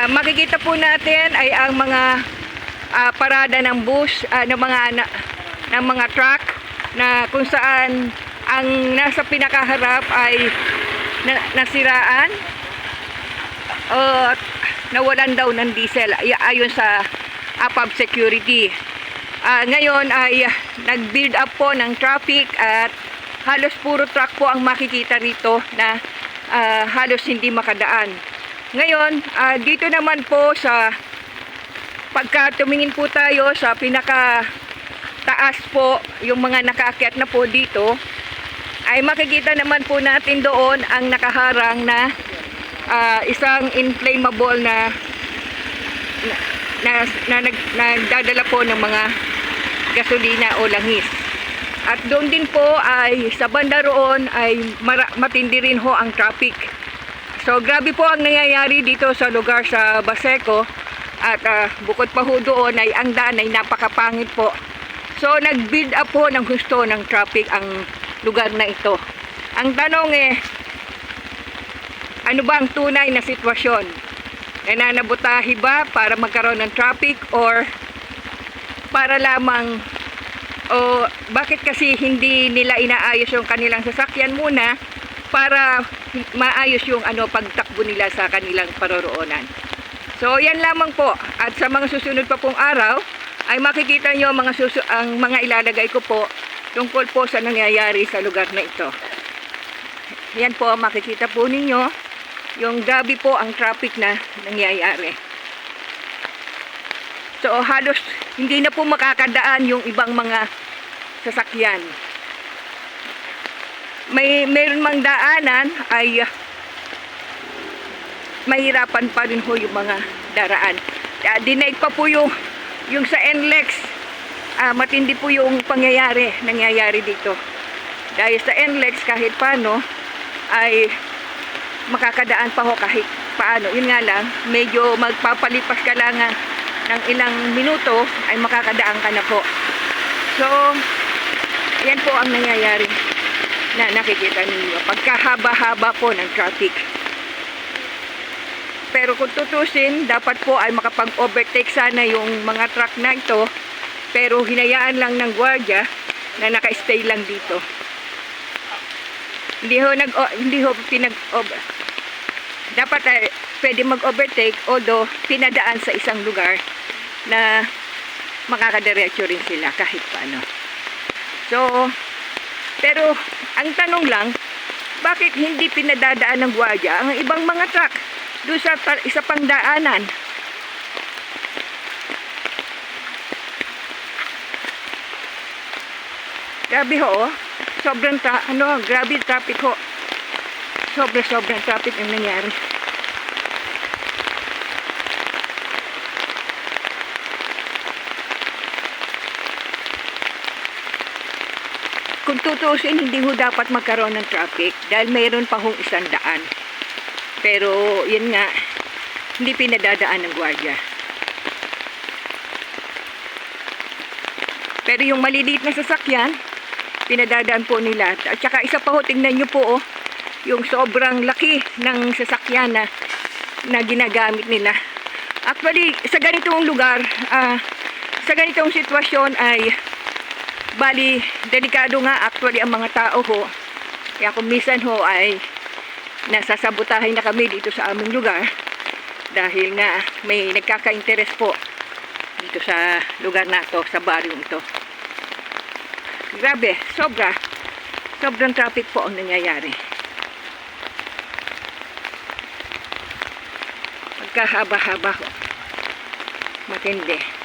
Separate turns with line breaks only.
Ah, makikita po natin ay ang mga ah, parada ng bus, ah, ng mga na- ng mga truck na kung saan ang nasa pinakaharap ay na- nasiraan o nawalan daw ng diesel ay- ayon sa APAB security. Ah, ngayon ay ah, nag-build up po ng traffic at halos puro truck po ang makikita rito na ah, halos hindi makadaan. Ngayon, ah, dito naman po sa pagka tumingin po tayo sa pinaka taas po, yung mga nakaakyat na po dito, ay makikita naman po natin doon ang nakaharang na ah, isang inflammable na na, na, na, nag- nagdadala po ng mga gasolina o langis. At doon din po ay sa banda roon ay mara- matindi rin ho ang traffic. So grabe po ang nangyayari dito sa lugar sa Baseco at ah, bukod pa ho doon ay ang daan ay napakapangit po. So nag-build up po ng gusto ng traffic ang lugar na ito. Ang tanong eh, ano ba ang tunay na sitwasyon? Nananabutahi ba para magkaroon ng traffic or para lamang o bakit kasi hindi nila inaayos yung kanilang sasakyan muna para maayos yung ano pagtakbo nila sa kanilang paroroonan. So yan lamang po at sa mga susunod pa pong araw ay makikita nyo mga susu- ang mga ilalagay ko po tungkol po sa nangyayari sa lugar na ito. Yan po makikita po ninyo yung gabi po ang traffic na nangyayari. So halos hindi na po makakadaan yung ibang mga sasakyan. May meron mang daanan ay ah, mahirapan pa rin ho yung mga daraan. Uh, dinaig pa po yung, yung sa NLEX, ah, matindi po yung pangyayari, nangyayari dito. Dahil sa NLEX kahit paano ay makakadaan pa ho kahit paano. Yun nga lang, medyo magpapalipas ka lang ah, ng ilang minuto ay makakadaan ka na po. So, yan po ang nangyayari na nakikita ninyo. Pagkahaba-haba po ng traffic. Pero kung tutusin, dapat po ay makapag-overtake sana yung mga truck na ito. Pero hinayaan lang ng gwardiya na naka-stay lang dito. Hindi ho nag hindi ho pinag over. Dapat ay pwede mag-overtake although pinadaan sa isang lugar na makakadiretso rin sila kahit paano. So, pero ang tanong lang, bakit hindi pinadadaan ng gwardiya ang ibang mga truck doon sa isa pang daanan? Grabe ho, oh. sobrang tra- ano, grabe traffic ho. Sobra sobrang traffic ang nangyari. Kung tutusin, hindi ho dapat magkaroon ng traffic dahil mayroon pa hong isang daan. Pero, yun nga, hindi pinadadaan ng gwardiya. Pero yung maliliit na sasakyan, pinadadaan po nila. At saka isa pa ho, tingnan nyo po oh, yung sobrang laki ng sasakyan na, na ginagamit nila. Actually, sa ganitong lugar, ah, sa ganitong sitwasyon ay bali, delikado nga actually ang mga tao ho. Kaya kung minsan ho ay nasasabutahin na kami dito sa aming lugar dahil nga may nagkaka-interest po dito sa lugar na to, sa baryo ito. Grabe, sobra. Sobrang traffic po ang nangyayari. Pagkahaba-haba ho. Matindi.